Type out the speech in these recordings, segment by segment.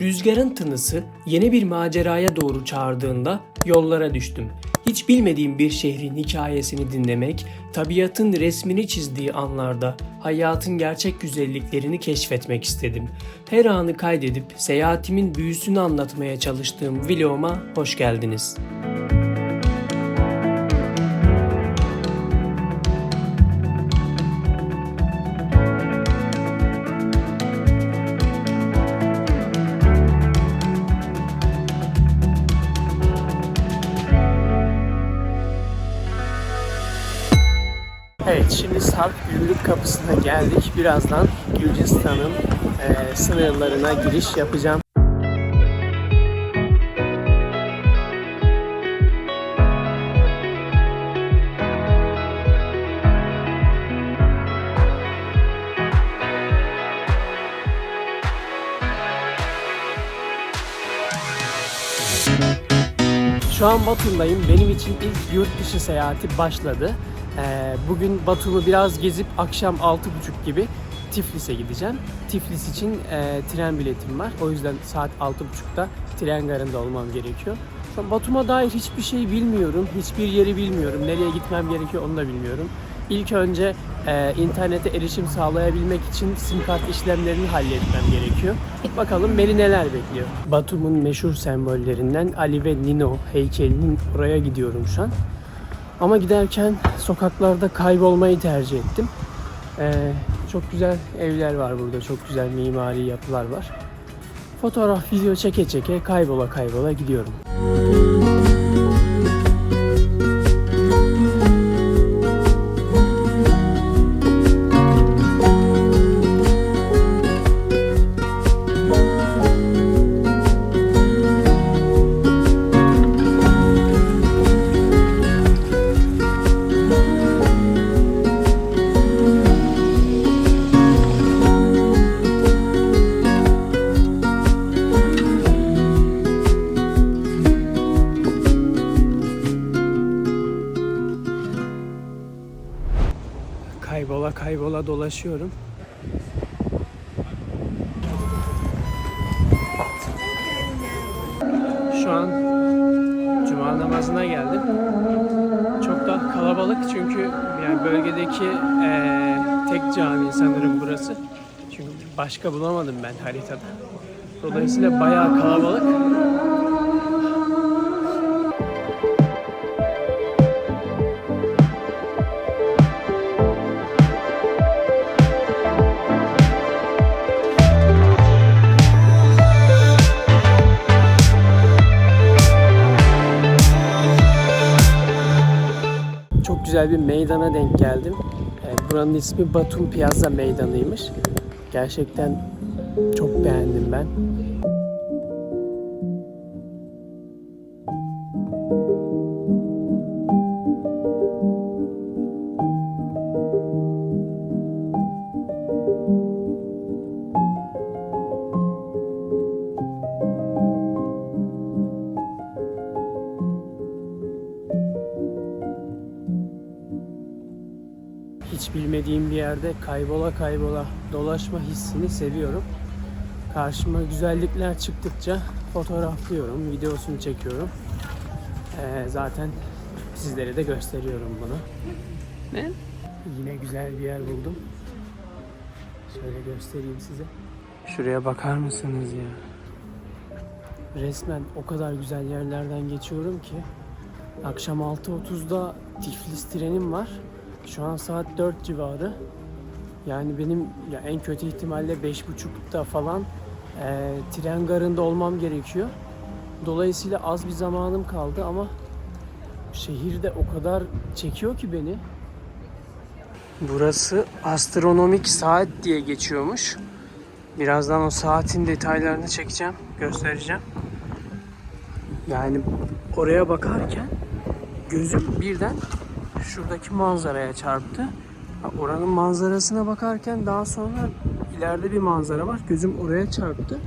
Rüzgarın tınısı yeni bir maceraya doğru çağırdığında yollara düştüm. Hiç bilmediğim bir şehrin hikayesini dinlemek, tabiatın resmini çizdiği anlarda hayatın gerçek güzelliklerini keşfetmek istedim. Her anı kaydedip seyahatimin büyüsünü anlatmaya çalıştığım vloguma hoş geldiniz. Şimdi Sarp Gümrük Kapısı'na geldik. Birazdan Gürcistan'ın eee, sınırlarına giriş yapacağım. Şu an Batum'dayım. Benim için ilk yurt dışı seyahati başladı. Ee, bugün Batum'u biraz gezip akşam 6.30 gibi Tiflis'e gideceğim. Tiflis için e, tren biletim var. O yüzden saat 6.30'da tren garında olmam gerekiyor. Şu an Batum'a dair hiçbir şey bilmiyorum. Hiçbir yeri bilmiyorum. Nereye gitmem gerekiyor onu da bilmiyorum. İlk önce e, internete erişim sağlayabilmek için sim kart işlemlerini halletmem gerekiyor. Bakalım beni neler bekliyor. Batum'un meşhur sembollerinden Ali ve Nino heykelinin oraya gidiyorum şu an. Ama giderken sokaklarda kaybolmayı tercih ettim. Ee, çok güzel evler var burada, çok güzel mimari yapılar var. Fotoğraf, video çeke çeke kaybola kaybola gidiyorum. Kaybola kaybola dolaşıyorum. Şu an cuma namazına geldim. Çok da kalabalık çünkü yani bölgedeki eee, tek cami sanırım burası. Çünkü başka bulamadım ben haritada. Dolayısıyla bayağı kalabalık. Güzel bir meydana denk geldim. Ee, Buranın ismi Batum Piazza Meydanı'ymış. Gerçekten çok beğendim ben. Bilmediğim bir yerde kaybola kaybola dolaşma hissini seviyorum. Karşıma güzellikler çıktıkça fotoğraflıyorum, videosunu çekiyorum. Ee, zaten sizlere de gösteriyorum bunu. Ne? Yine güzel bir yer buldum. Şöyle göstereyim size. Şuraya bakar mısınız ya? Resmen o kadar güzel yerlerden geçiyorum ki akşam 6.30'da Tiflis trenim var. Şu an saat 4 civarı. Yani benim ya en kötü ihtimalle 5.30'da falan e, tren garında olmam gerekiyor. Dolayısıyla az bir zamanım kaldı ama şehirde o kadar çekiyor ki beni. Burası astronomik saat diye geçiyormuş. Birazdan o saatin detaylarını çekeceğim, göstereceğim. Yani oraya bakarken gözüm birden şuradaki manzaraya çarptı. Oranın manzarasına bakarken daha sonra ileride bir manzara var. Gözüm oraya çarptı.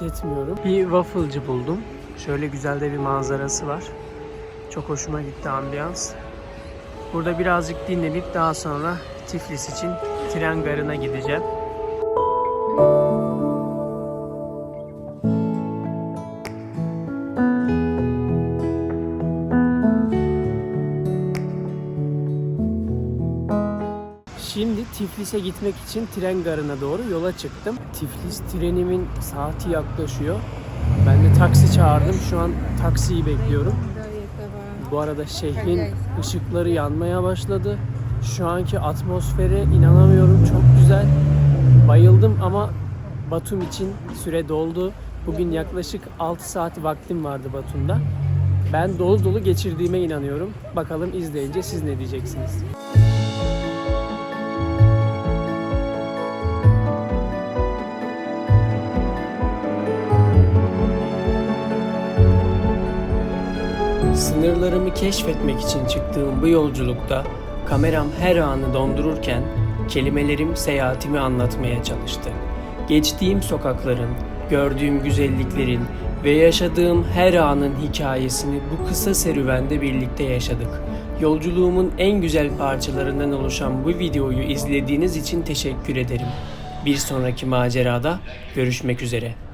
Hissetmiyorum. Bir wafflecı buldum. Şöyle güzel de bir manzarası var. Çok hoşuma gitti ambiyans. Burada birazcık dinlenip daha sonra Tiflis için tren garına gideceğim. Tiflis'e gitmek için tren garına doğru yola çıktım. Tiflis trenimin saati yaklaşıyor. Ben de taksi çağırdım. Şu an taksiyi bekliyorum. Bu arada şehrin ışıkları yanmaya başladı. Şu anki atmosfere inanamıyorum. Çok güzel. Bayıldım ama Batum için süre doldu. Bugün yaklaşık 6 saat vaktim vardı Batum'da. Ben dolu dolu geçirdiğime inanıyorum. Bakalım izleyince siz ne diyeceksiniz? Sınırlarımı keşfetmek için çıktığım bu yolculukta kameram her anı dondururken kelimelerim seyahatimi anlatmaya çalıştı. Geçtiğim sokakların, gördüğüm güzelliklerin ve yaşadığım her anın hikayesini bu kısa serüvende birlikte yaşadık. Yolculuğumun en güzel parçalarından oluşan bu videoyu izlediğiniz için teşekkür ederim. Bir sonraki macerada görüşmek üzere.